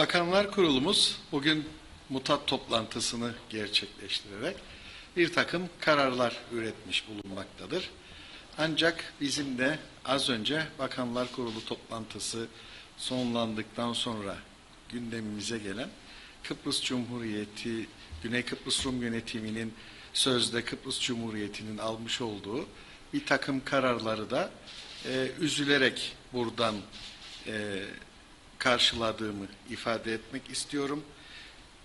Bakanlar Kurulumuz bugün mutat toplantısını gerçekleştirerek bir takım kararlar üretmiş bulunmaktadır. Ancak bizim de az önce Bakanlar Kurulu toplantısı sonlandıktan sonra gündemimize gelen Kıbrıs Cumhuriyeti, Güney Kıbrıs Rum Yönetimi'nin sözde Kıbrıs Cumhuriyeti'nin almış olduğu bir takım kararları da e, üzülerek buradan e, karşıladığımı ifade etmek istiyorum.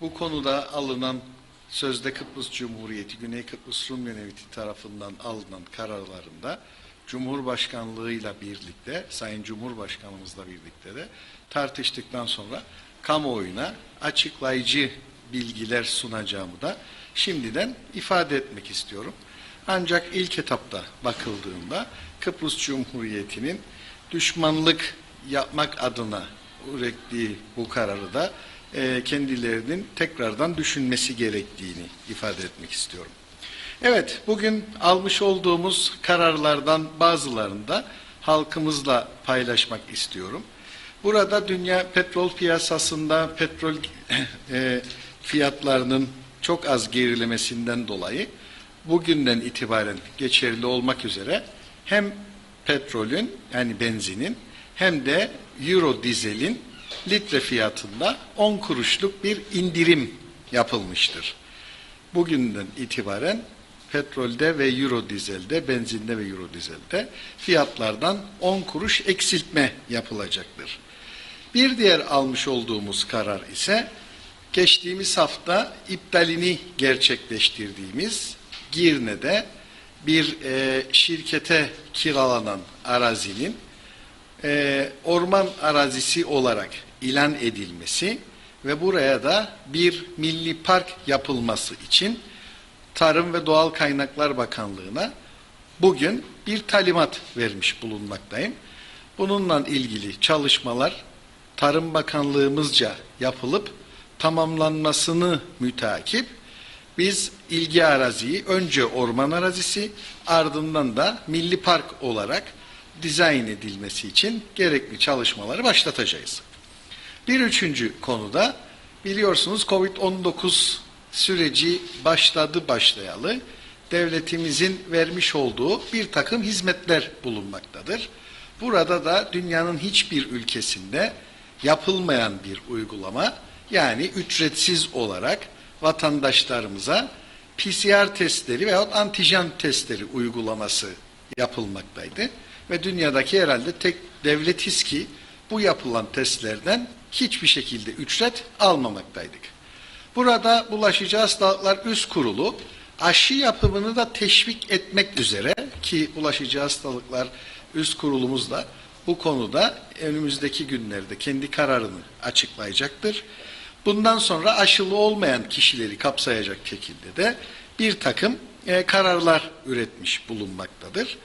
Bu konuda alınan sözde Kıbrıs Cumhuriyeti, Güney Kıbrıs Rum Yönetimi tarafından alınan kararlarında Cumhurbaşkanlığıyla birlikte, Sayın Cumhurbaşkanımızla birlikte de tartıştıktan sonra kamuoyuna açıklayıcı bilgiler sunacağımı da şimdiden ifade etmek istiyorum. Ancak ilk etapta bakıldığında Kıbrıs Cumhuriyeti'nin düşmanlık yapmak adına ürettiği bu kararı da e, kendilerinin tekrardan düşünmesi gerektiğini ifade etmek istiyorum. Evet, bugün almış olduğumuz kararlardan bazılarını da halkımızla paylaşmak istiyorum. Burada dünya petrol piyasasında petrol e, fiyatlarının çok az gerilemesinden dolayı bugünden itibaren geçerli olmak üzere hem petrolün yani benzinin hem de euro dizelin litre fiyatında 10 kuruşluk bir indirim yapılmıştır. Bugünden itibaren petrolde ve euro dizelde, benzinde ve euro dizelde fiyatlardan 10 kuruş eksiltme yapılacaktır. Bir diğer almış olduğumuz karar ise geçtiğimiz hafta iptalini gerçekleştirdiğimiz Girne'de bir e, şirkete kiralanan arazinin e, orman arazisi olarak ilan edilmesi ve buraya da bir milli park yapılması için Tarım ve Doğal Kaynaklar Bakanlığı'na bugün bir talimat vermiş bulunmaktayım. Bununla ilgili çalışmalar Tarım Bakanlığımızca yapılıp tamamlanmasını mütakip biz ilgi araziyi önce orman arazisi ardından da milli park olarak dizayn edilmesi için gerekli çalışmaları başlatacağız. Bir üçüncü konuda biliyorsunuz Covid-19 süreci başladı başlayalı devletimizin vermiş olduğu bir takım hizmetler bulunmaktadır. Burada da dünyanın hiçbir ülkesinde yapılmayan bir uygulama yani ücretsiz olarak vatandaşlarımıza PCR testleri veya antijen testleri uygulaması yapılmaktaydı. Ve dünyadaki herhalde tek devletiz ki bu yapılan testlerden hiçbir şekilde ücret almamaktaydık. Burada Bulaşıcı Hastalıklar Üst Kurulu aşı yapımını da teşvik etmek üzere ki Bulaşıcı Hastalıklar Üst Kurulumuz da bu konuda önümüzdeki günlerde kendi kararını açıklayacaktır. Bundan sonra aşılı olmayan kişileri kapsayacak şekilde de bir takım e, kararlar üretmiş bulunmaktadır.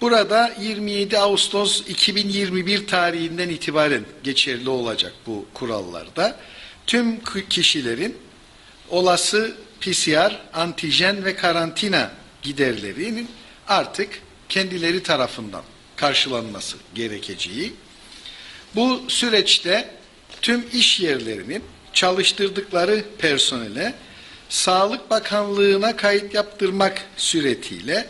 Burada 27 Ağustos 2021 tarihinden itibaren geçerli olacak bu kurallarda. Tüm kişilerin olası PCR, antijen ve karantina giderlerinin artık kendileri tarafından karşılanması gerekeceği. Bu süreçte tüm iş yerlerinin çalıştırdıkları personele Sağlık Bakanlığı'na kayıt yaptırmak suretiyle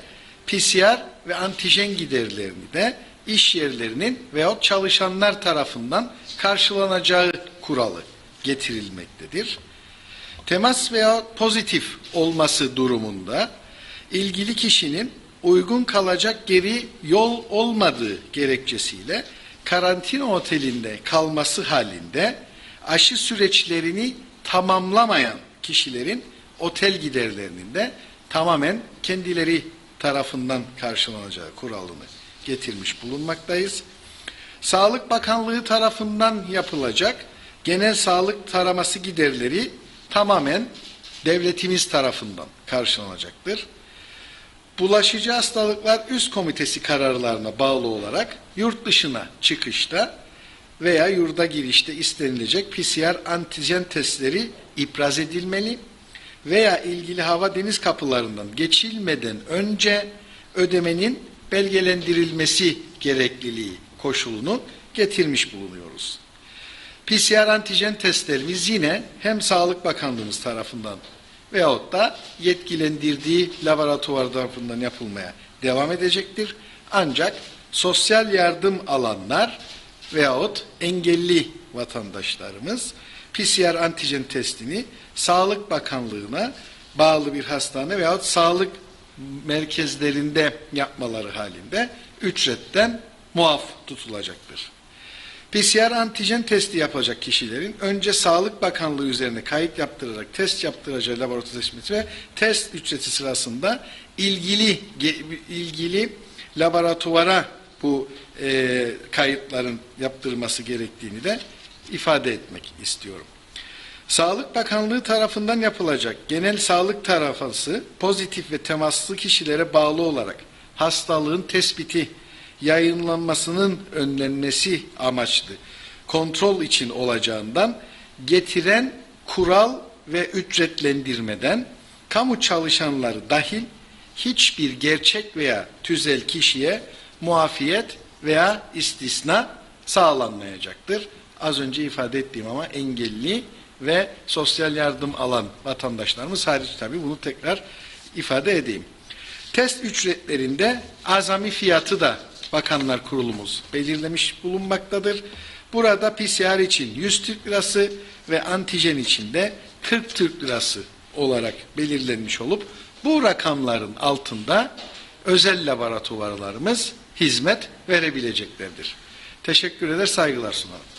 PCR ve antijen giderlerini de iş yerlerinin veyahut çalışanlar tarafından karşılanacağı kuralı getirilmektedir. Temas veya pozitif olması durumunda ilgili kişinin uygun kalacak geri yol olmadığı gerekçesiyle karantina otelinde kalması halinde aşı süreçlerini tamamlamayan kişilerin otel giderlerinin de tamamen kendileri tarafından karşılanacağı kuralını getirmiş bulunmaktayız. Sağlık Bakanlığı tarafından yapılacak genel sağlık taraması giderleri tamamen devletimiz tarafından karşılanacaktır. Bulaşıcı Hastalıklar Üst Komitesi kararlarına bağlı olarak yurt dışına çıkışta veya yurda girişte istenilecek PCR antijen testleri ipraz edilmeli veya ilgili hava deniz kapılarından geçilmeden önce ödemenin belgelendirilmesi gerekliliği koşulunu getirmiş bulunuyoruz. PCR antijen testlerimiz yine hem Sağlık Bakanlığımız tarafından veyahut da yetkilendirdiği laboratuvar tarafından yapılmaya devam edecektir. Ancak sosyal yardım alanlar veyahut engelli vatandaşlarımız PCR antijen testini Sağlık Bakanlığı'na bağlı bir hastane veyahut sağlık merkezlerinde yapmaları halinde ücretten muaf tutulacaktır. PCR antijen testi yapacak kişilerin önce Sağlık Bakanlığı üzerine kayıt yaptırarak test yaptıracağı laboratuvar tespiti ve test ücreti sırasında ilgili ilgili laboratuvara bu e, kayıtların yaptırması gerektiğini de ifade etmek istiyorum. Sağlık Bakanlığı tarafından yapılacak genel sağlık tarafası pozitif ve temaslı kişilere bağlı olarak hastalığın tespiti, yayınlanmasının önlenmesi amaçlı kontrol için olacağından getiren kural ve ücretlendirmeden kamu çalışanları dahil hiçbir gerçek veya tüzel kişiye muafiyet veya istisna sağlanmayacaktır. Az önce ifade ettiğim ama engelli ve sosyal yardım alan vatandaşlarımız hariç tabii bunu tekrar ifade edeyim. Test ücretlerinde azami fiyatı da Bakanlar Kurulumuz belirlemiş bulunmaktadır. Burada PCR için 100 Türk Lirası ve antijen için de 40 Türk Lirası olarak belirlenmiş olup bu rakamların altında özel laboratuvarlarımız hizmet verebileceklerdir. Teşekkür eder, saygılar sunarım.